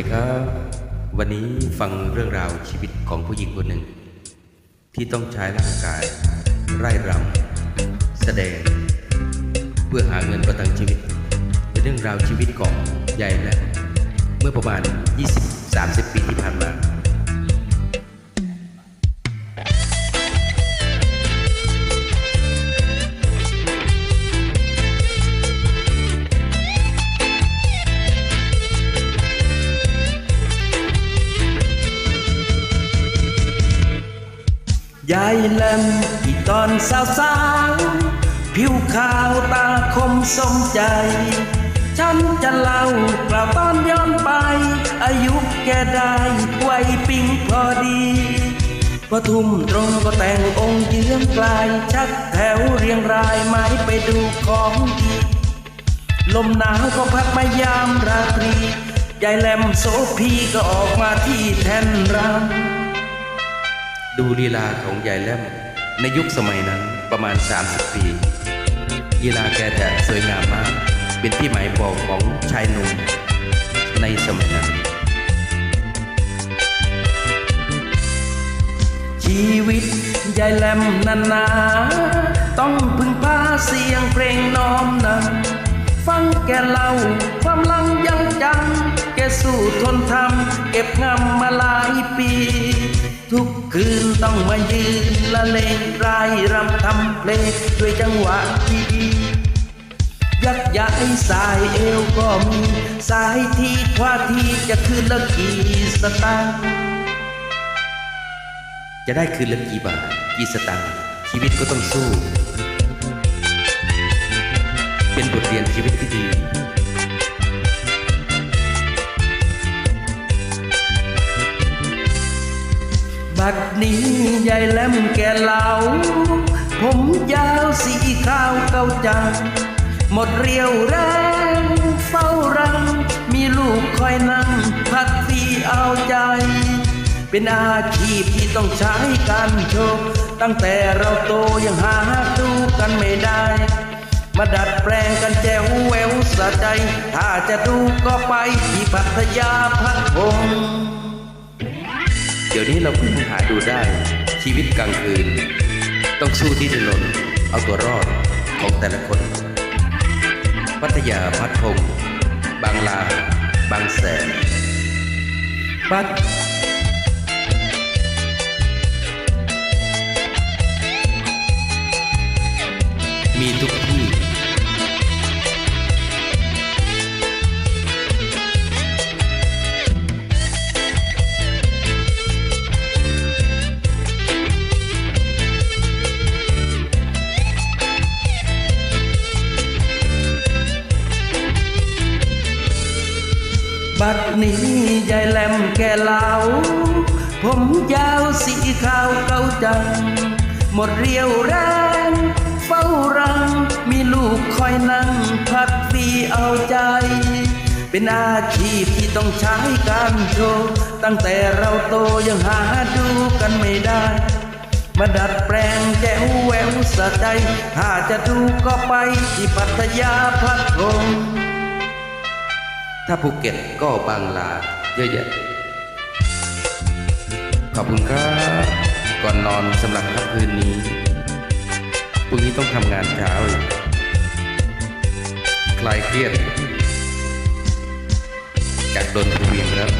ดีครับ วันนี้ฟังเรื่องราวชีวิตของผู้หญิงคนหนึ่ง ที่ต้องใช้ร่างกาย ไร่รำแสดง เพื่อหาเงินประทังชีวิต เป็นเรื่องราวชีวิตของยายและ เมื่อประมาณ 20-30 ปีที่ผ่านมา ยายแลมที่ตอนสาวสาวผิวขาวตาคมสมใจ ฉันจะเล่ากล่าวตอนย้อนไป อายุแกได้วัยปิงพอดีพอทุ่มตรงก็แต่งองค์เยื้องไกลชักแถวเรียงรายไม้ไปดูของดีลมหนาวก็พัดมายามราตรียายแหลมโสพีก็ออกมาที่แทนรำ ดูลีลาของยายแล่มในยุคสมัยนั้นประมาณ 30 ปีลีลาแกจะสวยงามมาก เป็นที่หมายปองของชายหนุ่มในสมัยนั้น ชีวิตยายแหลมนันนาต้องพึ่งพาเสียงเพลงน้อมนำฟังแกเล่าความลังยังจัง แกสู้ทนทำเก็บงำมาหลายปี ทุกคืนต้องมายืนละเลงรายรำทำเพลงด้วยจังหวะที่ดียักย้ายสายเอวก็มีสายที่คว้าที่จะคืนละกี่สตางค์จะได้คืนละกี่บาทกี่สตางค์ชีวิตก็ต้องสู้ เป็นบทเรียนชีวิตที่ดี บัดนี้ยายแลมแกเหลาผมยาวสีขาวเก่าจัง หมดเรียวแรงเฝ้ารัง มีลูกคอยนั่งพักที่เอาใจ เป็นอาชีพที่ต้องใช้การโชว์ตั้งแต่เราโตยังหาดูกันไม่ได้ มาดัดแปลงกันแจวแววสะใจ ถ้าจะดูก็ไปที่พัทยาพัทพง เดี๋ยวนี้เราเพิ่งหาดูได้ ชีวิตกลางคืน ต้องสู้ที่ถนนเอาตัวรอดของแต่ละคน พัทยาพัดพง บางลา บางแสน ปัด บัดนี้ยายแหลมแกเหลาผมยาวสีขาวเก่าจัง หมดเรียวแรงเฝ้ารัง มีลูกคอยนั่งพักฟีเอาใจ เป็นอาชีพที่ต้องใช้การโชว์ ตั้งแต่เราโตยังหาดูกันไม่ได้ มาดัดแปลงแจ๋วแหววสะใจถ้าจะดูก็ไปที่พัทยาพัทพง ถ้าภูเก็ตก็บางลาเยอะแยะ ขอบคุณครับ ก่อนนอนสำหรับค่ำคืนนี้พรุ่งนี้ต้องทำงานเช้าอีกคลายเครียดจากโดนทวีนแล้ว